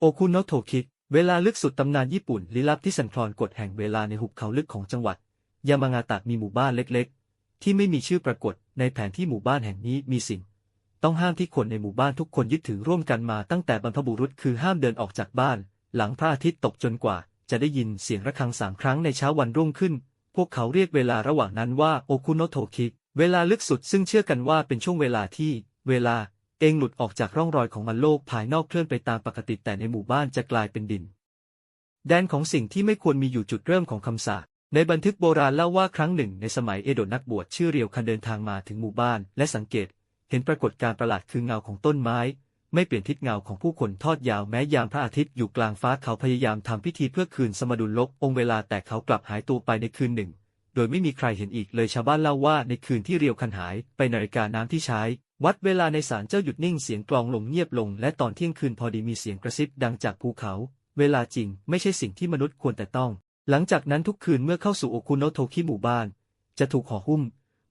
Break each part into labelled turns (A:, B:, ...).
A: โอคุโนโทคิเวลาลึกสุดตำนานญี่ปุ่นลี้ลับที่สั่นคลอนกฎแห่งเวลาในหุบเขาลึกของจังหวัด ยามางาตะมีหมู่บ้านเล็กๆ ที่ไม่มีชื่อปรากฏในแผนที่หมู่บ้านแห่งนี้มีสิ่ง ต้องห้ามที่คนในหมู่บ้านทุกคนยึดถือร่วมกันมาตั้งแต่บรรพบุรุษคือห้ามเดินออกจากบ้าน หลังพระอาทิตย์ตกจนกว่า จะได้ยินเสียงระฆังสามครั้งในเช้าวันรุ่งขึ้น พวกเขาเรียกเวลาระหว่างนั้นว่าโอคุโนโทคิเวลาลึกสุดซึ่งเชื่อกันว่าเป็นช่วงเวลาที่ เวลา เองหลุดออกจากร่องรอยของมันโลกภายนอกเคลื่อนไปตามปกติแต่ในหมู่บ้านจะกลายเป็นดิน แดนของสิ่งที่ไม่ควรมีอยู่จุดเริ่มของคำสาปในบันทึกโบราณเล่าว่าครั้งหนึ่งในสมัยเอโดะนักบวชชื่อเรียวคันเดินทางมาถึงหมู่บ้าน และสังเกต เห็นปรากฏการณ์ประหลาดคือเงาของต้นไม้ ไม่เปลี่ยนทิศเงาของผู้คนทอดยาวแม้ยามพระอาทิตย์อยู่กลางฟ้าเขาพยายามทำพิธีเพื่อคืนสมดุลลบองเวลาแต่เขากลับหายตัวไปในคืนหนึ่ง ดยไม่มีใครเห็นอีกเลยชาวบ้านเล่าว่าในคืนที่เรียวคันหายไปนาฬิกาน้ำที่ใช้ วัดเวลาในศาลเจ้าหยุดนิ่งเสียงกลองลงเงียบลง และตอนเที่ยงคืนพอดีมีเสียงกระซิบดังจากภูเขา เวลาจริงไม่ใช่สิ่งที่มนุษย์ควรแต่ต้อง หลังจากนั้นทุกคืนเมื่อเข้าสู่โอคุโนะโทคิหมู่บ้าน จะถูกห่อหุ้ม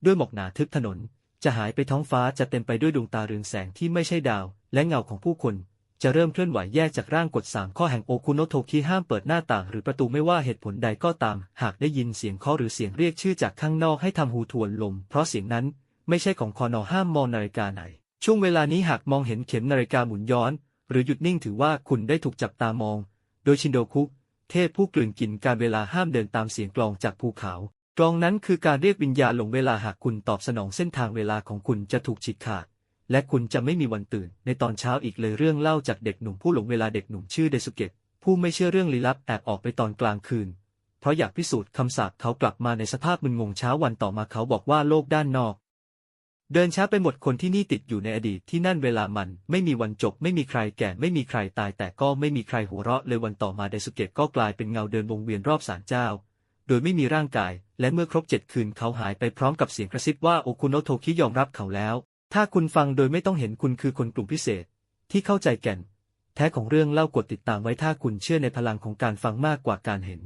A: ด้วยหมอกหนาทึบถนน จะหายไปท้องฟ้าจะเต็มไปด้วยดวงตาเรืองแสงที่ไม่ใช่ดาว และเงาของผู้คน จะเริ่มเคลื่อนไหวแยกจากร่างกฎสามข้อแห่งโอคุโนโทคิห้ามเปิดหน้าต่างหรือประตูไม่ว่าเหตุผลใดก็ตาม หากได้ยินเสียงเคาะหรือเสียงเรียกชื่อจากข้างนอกให้ทำหูทวนลม เพราะเสียงนั้นไม่ใช่ของคอนอห้ามมองนาฬิกาไหน ช่วงเวลานี้หากมองเห็นเข็มนาฬิกาหมุนย้อน หรือหยุดนิ่งถือว่าคุณได้ถูกจับตามอง โดยชินโดคุเทพผู้กลืนกินการเวลาห้ามเดินตามเสียงกลองจากภูเขากลองนั้นคือการเรียกวิญญาณหลงเวลาหากคุณตอบสนองเส้นทางเวลาของคุณจะถูกฉีกขาด และคุณจะไม่มีวันตื่น ในตอนเช้าอีกเลยเรื่องเล่าจากเด็กหนุ่มผู้หลงเวลาเด็กหนุ่มชื่อเดสุเกะผู้ไม่เชื่อเรื่องลี้ลับแอบออกไปตอนกลางคืน เพราะอยากพิสูจน์คำสาปเขากลับมาในสภาพมึนงงเช้าวันต่อมาเขาบอกว่าโลกด้านนอก เดินช้าไปหมดคนที่นี่ติดอยู่ในอดีตที่นั่นเวลามัน ไม่มีวันจบ ไม่มีใครแก่ไม่มีใครตาย แต่ก็ไม่มีใครหัวเราะเลยวันต่อมาไดสุเกะก็กลายเป็นเงาเดินวงเวียนรอบศาลเจ้า โดยไม่มีร่างกาย และเมื่อครบเจ็ดคืนเขาหายไปพร้อมกับเสียงกระซิบว่าโอคุโนโทคิยอมรับเขาแล้ว ถ้าคุณฟังโดยไม่ต้องเห็นคุณคือคนกลุ่มพิเศษ ที่เข้าใจแก่น แท้ของเรื่องเล่ากดติดตามไว้ถ้าคุณเชื่อในพลังของการฟังมากกว่าการเห็น